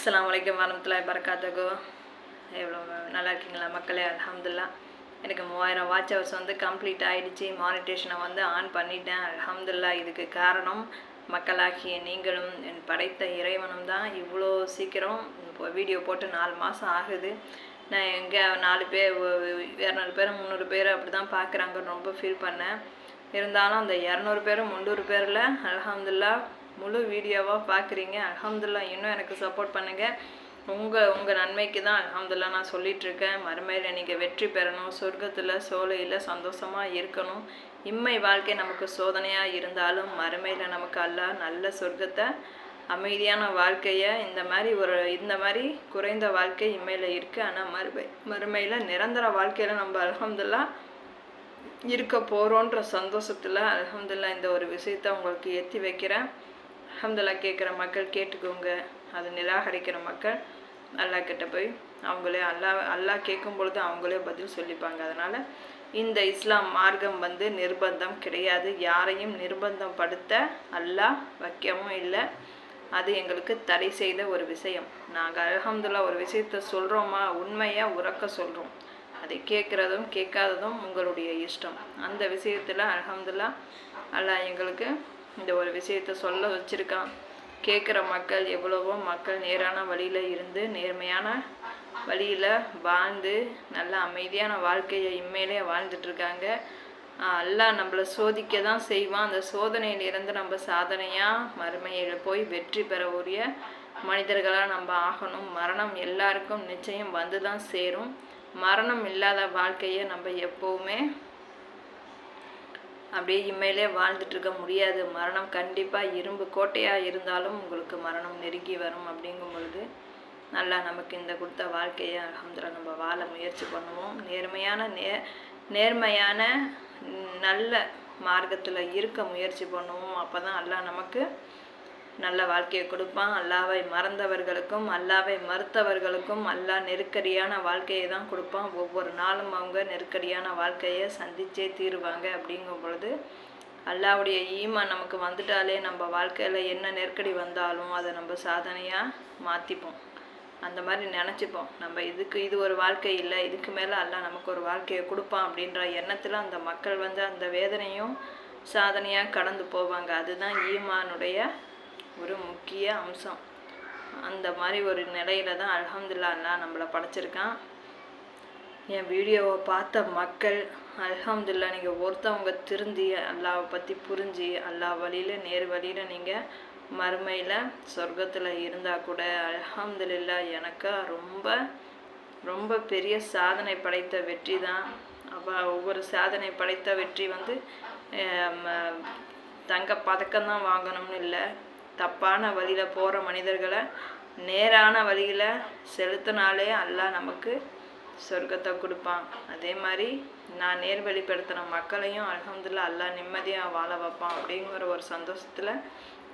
அஸ்லாம் வலைக்கம் வரமத்துலாய் பரக்காத்துக்கு எவ்வளோ நல்லா இருக்கீங்களா மக்களே? அலமதுல்லா எனக்கு மூவாயிரம் வாட்ச் ஹவர்ஸ் வந்து கம்ப்ளீட் ஆகிடுச்சு மானிட்டேஷனை வந்து ஆன் பண்ணிட்டேன். அலமதுல்லா இதுக்கு காரணம் மக்களாகிய நீங்களும் என் படைத்த இறைவனும் தான். இவ்வளோ சீக்கிரம் இப்போ வீடியோ போட்டு நாலு மாதம் ஆகுது. நான் எங்கே நாலு பேர் இரநூறு பேர் முந்நூறு பேர் அப்படி தான் பார்க்குறாங்கன்னு ரொம்ப ஃபீல் பண்ணேன். இருந்தாலும் அந்த இரநூறு பேரும் முந்நூறு பேரில் அலமதுல்லா முழு வீடியோவாக பார்க்குறீங்க அலமதுல்லா இன்னும் எனக்கு சப்போர்ட் பண்ணுங்கள் உங்கள் உங்கள் நன்மைக்கு தான் அலமதுல்லா நான் சொல்லிகிட்ருக்கேன் மறுமையில் நீங்கள் வெற்றி பெறணும். சொர்க்கத்தில் சோலையில் சந்தோஷமாக இருக்கணும். இம்மை வாழ்க்கை நமக்கு சோதனையாக இருந்தாலும் மறுமையில் நமக்கு அல்லாஹ் நல்ல சொர்க்கத்தை அமைதியான வாழ்க்கையை இந்த மாதிரி ஒரு இந்த மாதிரி குறைந்த வாழ்க்கை இம்மையில் இருக்குது ஆனால் மறுமை மறுமையில் நிரந்தர வாழ்க்கையில் நம்ம அலமதுல்லா இருக்க போகிறோன்ற சந்தோஷத்தில் அலமதுல்லா இந்த ஒரு விஷயத்த உங்களுக்கு ஏற்றி வைக்கிறேன். அல்ஹம்துலில்லா கேட்குற மக்கள் கேட்டுக்கோங்க. அதை நிராகரிக்கிற மக்கள் அல்லாஹ் கிட்ட போய் அவங்களே அல்லாஹ் அல்லாஹ் கேட்கும் பொழுது அவங்களே பதில் சொல்லிப்பாங்க. அதனால் இந்த இஸ்லாம் மார்க்கம் வந்து நிர்பந்தம் கிடையாது. யாரையும் நிர்பந்தம் படுத்த அல்லாஹ் வைக்கவும் இல்லை. அது எங்களுக்கு தடை செய்த ஒரு விஷயம். நாங்கள் அலகம்துல்லா ஒரு விஷயத்த சொல்கிறோமா உண்மையாக உறக்க சொல்கிறோம் அதை கேட்குறதும் கேட்காததும் உங்களுடைய இஷ்டம். அந்த விஷயத்தில் அலகம்துல்லா அல்லாஹ் எங்களுக்கு இந்த ஒரு விஷயத்த சொல்ல வச்சுருக்கான். கேட்குற மக்கள் எவ்வளவோ மக்கள் நேரான வழியில் இருந்து நேர்மையான வழியில் வாழ்ந்து நல்ல அமைதியான வாழ்க்கையை இம்மையிலே வாழ்ந்துட்டுருக்காங்க எல்லாம் நம்மளை சோதிக்க தான் செய்வான். அந்த சோதனையிலிருந்து நம்ம சாதனையாக மறுமையில் போய் வெற்றி பெற உரிய மனிதர்களாக நம்ம ஆகணும். மரணம் எல்லாருக்கும் நிச்சயம் வந்து தான் சேரும். மரணம் இல்லாத வாழ்க்கையை நம்ம எப்போவுமே அப்படியே இம்மையிலே வாழ்ந்துட்டு இருக்க முடியாது. மரணம் கண்டிப்பாக இரும்பு கோட்டையாக இருந்தாலும் உங்களுக்கு மரணம் நெருங்கி வரும் அப்படிங்கும் பொழுது நல்லா நமக்கு இந்த கொடுத்த வாழ்க்கையை அலமதுல நம்ம வாழ முயற்சி பண்ணுவோம். நேர்மையான நே நேர்மையான நல்ல மார்க்கத்தில் இருக்க முயற்சி பண்ணுவோம். அப்போ தான் எல்லாம் நமக்கு நல்ல வாழ்க்கையை கொடுப்பான். அல்லாவை மறந்தவர்களுக்கும் அல்லாவை மறுத்தவர்களுக்கும் அல்லாஹ் நெருக்கடியான வாழ்க்கையை தான் கொடுப்பான். ஒவ்வொரு நாளும் அவங்க நெருக்கடியான வாழ்க்கையை சந்திச்சே தீருவாங்க அப்படிங்கும் பொழுது அல்லாவுடைய ஈமா நமக்கு வந்துட்டாலே நம்ம வாழ்க்கையில் என்ன நெருக்கடி வந்தாலும் அதை நம்ம சாதனையாக மாற்றிப்போம் அந்த மாதிரி நினச்சிப்போம். நம்ம இதுக்கு இது ஒரு வாழ்க்கை இல்லை இதுக்கு மேலே அல்லாஹ் நமக்கு ஒரு வாழ்க்கையை கொடுப்பான் அப்படின்ற எண்ணத்தில் அந்த மக்கள் வந்து அந்த வேதனையும் சாதனையாக கடந்து போவாங்க. அதுதான் ஈமானுடைய ஒரு முக்கிய அம்சம். அந்த மாதிரி ஒரு நிலையில தான் அல்ஹம்துல்லா அல்லா நம்மளை படைச்சிருக்கான். என் வீடியோவை பார்த்த மக்கள் அல்ஹம்துல்லா நீங்கள் ஒருத்தவங்க திருந்தி அல்லாவை பற்றி புரிஞ்சு அல்லா வழியில் நேர் வழியில் நீங்கள் மறுமையில் சொர்க்கத்தில் இருந்தால் கூட அல்ஹம்துலில்லா எனக்கு ரொம்ப ரொம்ப பெரிய சாதனை படைத்த வெற்றி தான். அப்போ ஒவ்வொரு சாதனை படைத்த வெற்றி வந்து தங்க பதக்கம் தான் வாங்கணும்னு இல்லை. தப்பான வழியில் போகிற மனிதர்களை நேரான வழியில் செலுத்தினாலே அல்லாஹ் நமக்கு சொர்க்கத்தை கொடுப்பான். அதே மாதிரி நான் நேர்வழிப்படுத்தின மக்களையும் அலமதுல்லா எல்லாம் நிம்மதியாக வாழ வைப்பான் அப்படிங்கிற ஒரு சந்தோஷத்தில்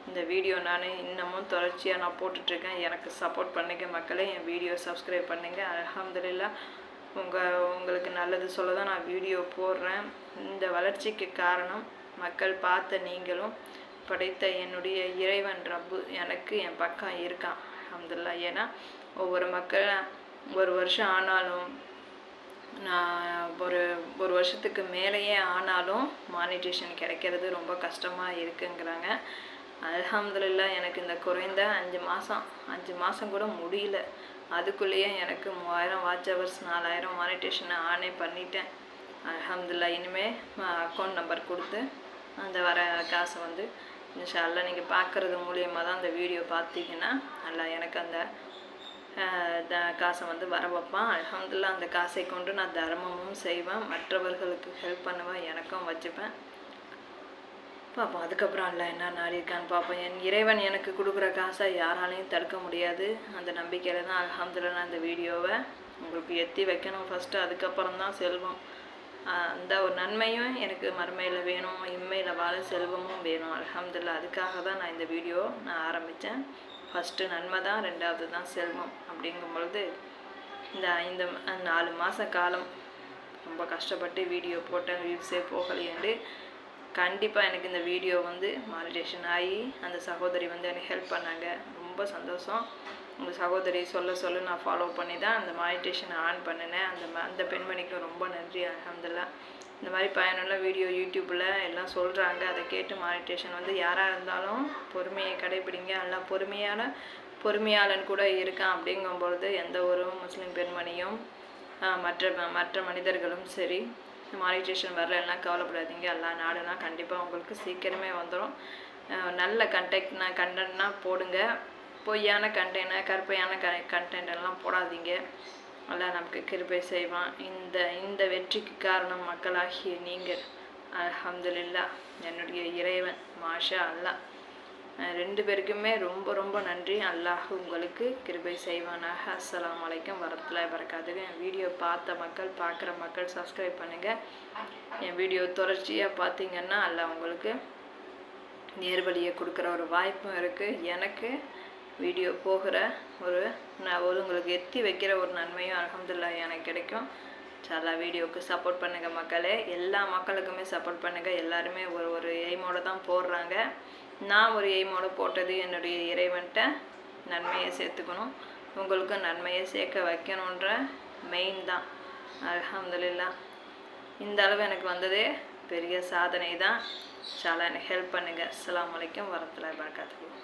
இந்த வீடியோ நான் இன்னமும் தொடர்ச்சியாக நான் போட்டுட்ருக்கேன். எனக்கு சப்போர்ட் பண்ணுங்க மக்களே என் வீடியோ சப்ஸ்கிரைப் பண்ணுங்க. அலமதுல்லா உங்கள் உங்களுக்கு நல்லது சொல்ல தான் நான் வீடியோ போடுறேன். இந்த வளர்ச்சிக்கு காரணம் மக்கள் பார்த்த நீங்களும் படைத்த என்னுடைய இறைவன் ரப்பு எனக்கு என் பக்கம் இருக்கான். அப்துல்லா ஏன்னா ஒவ்வொரு மக்கள் ஒரு வருஷம் ஆனாலும் நான் ஒரு ஒரு வருஷத்துக்கு மேலேயே ஆனாலும் மானிட்டேஷன் கிடைக்கிறது ரொம்ப கஷ்டமாக இருக்குங்கிறாங்க. அலமதுல்லா எனக்கு இந்த குறைந்த அஞ்சு மாதம் அஞ்சு மாதம் கூட முடியல. அதுக்குள்ளேயே எனக்கு மூவாயிரம் வாட்ச் ஹவர்ஸ் நாலாயிரம் மானிட்டேஷனை ஆனே பண்ணிட்டேன். அலமதுல்லா இனிமேல் அக்கௌண்ட் நம்பர் கொடுத்து அந்த வர காசை வந்து இன்ஷால்லா நீங்கள் பார்க்குறது மூலியமாக தான் அந்த வீடியோ பார்த்தீங்கன்னா நல்லா எனக்கு அந்த த காசை வந்து வர வைப்பான். அலமதுல்லா அந்த காசை கொண்டு நான் தர்மமும் செய்வேன். மற்றவர்களுக்கு ஹெல்ப் பண்ணுவேன். எனக்கும் வச்சுப்பேன். பார்ப்போம் அதுக்கப்புறம் அல்ல என்ன நாடி இருக்கான்னு பார்ப்போம் என் இறைவன் எனக்கு கொடுக்குற காசை யாராலையும் தடுக்க முடியாது. அந்த நம்பிக்கையில் தான் அலமதுல்லா நான் இந்த வீடியோவை உங்களுக்கு எத்தி வைக்கணும். ஃபஸ்ட்டு அதுக்கப்புறம் தான் செல்வம். அந்த ஒரு நன்மையும் எனக்கு மறுமையில் வேணும் இம்மையில் வாழ செல்வமும் வேணும். அலமதுல்லா அதுக்காக தான் நான் இந்த வீடியோ நான் ஆரம்பித்தேன் ஃபஸ்ட்டு நன்மை தான் ரெண்டாவது தான் செல்வம் அப்படிங்கும் பொழுது இந்த ஐந்து நாலு மாத காலம் ரொம்ப கஷ்டப்பட்டு வீடியோ போட்டேன் வியூஸே போகலையேண்டு கண்டிப்பாக எனக்கு இந்த வீடியோ வந்து மாலிடேஷன் ஆகி அந்த சகோதரி வந்து எனக்கு ஹெல்ப் பண்ணாங்க. ரொம்ப சந்தோஷம். உங்கள் சகோதரி சொல்ல சொல்ல நான் ஃபாலோ பண்ணி தான் அந்த மானிட்டேஷனை ஆன் பண்ணினேன். அந்த ம- அந்த பெண்மணிக்கு ரொம்ப நன்றி அல்ஹம்துலில்லாஹ் இந்த மாதிரி பயனுள்ள வீடியோ யூடியூப்பில் எல்லாம் சொல்கிறாங்க அதை கேட்டு மானிட்டேஷன் வந்து யாராக இருந்தாலும் பொறுமையை கடைபிடிங்க எல்லாம் பொறுமையான பொறுமையாளன் கூட இருக்கான் அப்படிங்கும்பொழுது எந்த ஒரு முஸ்லீம் பெண்மணியும் மற்ற மற்ற மனிதர்களும் சரி மானிட்டேஷன் எல்லாம் கவலைப்படாதீங்க. எல்லா நாடுனா கண்டிப்பாக உங்களுக்கு சீக்கிரமே வந்துடும் நல்ல கண்டெக்ட்னா கண்டன்னா போடுங்க. பொய்யான கண்டெய்னர் கருப்பையான க கண்டென்ட் எல்லாம் போடாதீங்க. அல்லாஹ் நமக்கு கிருபை செய்வான். இந்த இந்த வெற்றிக்கு காரணம் மக்களாகிய நீங்கள். அலமதுல்லா என்னுடைய இறைவன். மாஷா அல்லாஹ் ரெண்டு பேருக்குமே ரொம்ப ரொம்ப நன்றி. அல்லாஹ் உங்களுக்கு கிருபை செய்வானாக. அஸ்லாம் அலைக்கும் வரத்துல வரக்காதுங்க என் வீடியோ பார்த்த மக்கள் பார்க்குற மக்கள் சப்ஸ்கிரைப் பண்ணுங்கள் என் வீடியோ தொடர்ச்சியாக பார்த்தீங்கன்னா அல்லாஹ் உங்களுக்கு நேர்வழியை கொடுக்குற ஒரு வாய்ப்பும் இருக்குது எனக்கு வீடியோ போகிற ஒரு நான் ஒரு உங்களுக்கு எத்தி வைக்கிற ஒரு நன்மையும் அலமதுல்லா எனக்கு கிடைக்கும். சாலா வீடியோவுக்கு சப்போர்ட் பண்ணுங்கள் மக்களே. எல்லா மக்களுக்குமே சப்போர்ட் பண்ணுங்கள் எல்லாருமே ஒரு ஒரு எய்மோட தான் போடுறாங்க. நான் ஒரு எய்மோட போட்டது என்னுடைய இறைவன்கிட்ட நன்மையை சேர்த்துக்கணும். உங்களுக்கும் நன்மையை சேர்க்க வைக்கணுன்ற மெயின் தான். அலமதுல்லா இந்த அளவு எனக்கு வந்ததே பெரிய சாதனை தான். சாலா எனக்கு ஹெல்ப் பண்ணுங்கள் அஸ்லாம் வலைக்கம் வரத்துல வரகாத்துக்கு